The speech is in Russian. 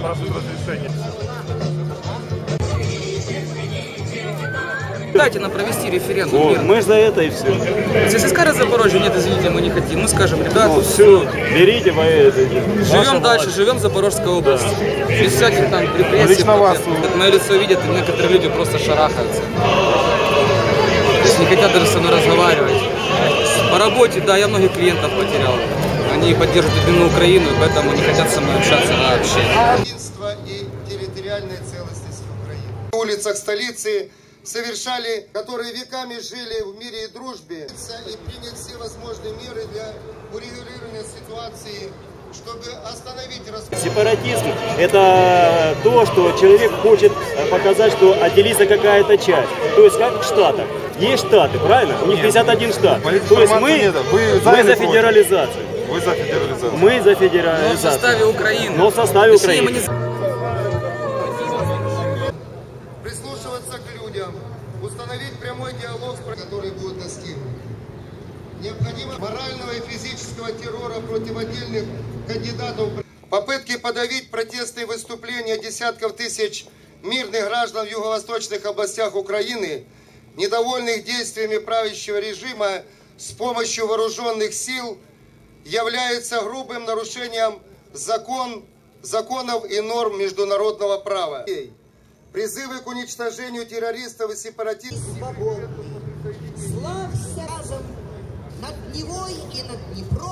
прошу разрешения. Дайте нам провести референдум. Вот, мы за это и все. Если скажет Запорожье, нет, извините, мы не хотим, мы скажем, ребята, ну, все, берите, вы это. Живем дальше, власть. живем в Запорожской области. Да. Без всяких там репрессий. Лично вас. Ну. Как мое лицо видят, и некоторые люди просто шарахаются. То есть не хотят даже со мной разговаривать. По работе, да, я многих клиентов потерял. Они поддерживают именно Украину, и поэтому не хотят со мной общаться вообще. единства и территориальной целостности Украины. На улицах столицы совершали, которые веками жили в мире и дружбе, и принять все возможные меры для урегулирования ситуации, чтобы остановить распад. Сепаратизм – это то, что человек хочет э, показать, что отделится какая-то часть. То есть как в Штатах. Есть штаты, правильно? У них 51 штат. То есть мы, нет. Вы за мы за федерализацию. Вы за федерализацию. Мы за Но в федерализацию. составе Украины. Но в составе Украины. не прислушиваться к людям, установить прямой диалог, который будет достигнут. Необходимо морального и физического террора против отдельных кандидатов. Попытки подавить протестные выступления десятков тысяч мирных граждан в юго-восточных областях Украины, недовольных действиями правящего режима с помощью вооруженных сил, является грубым нарушением закон, законов и норм международного права. Призывы к уничтожению террористов и сепаратистов этот Днепро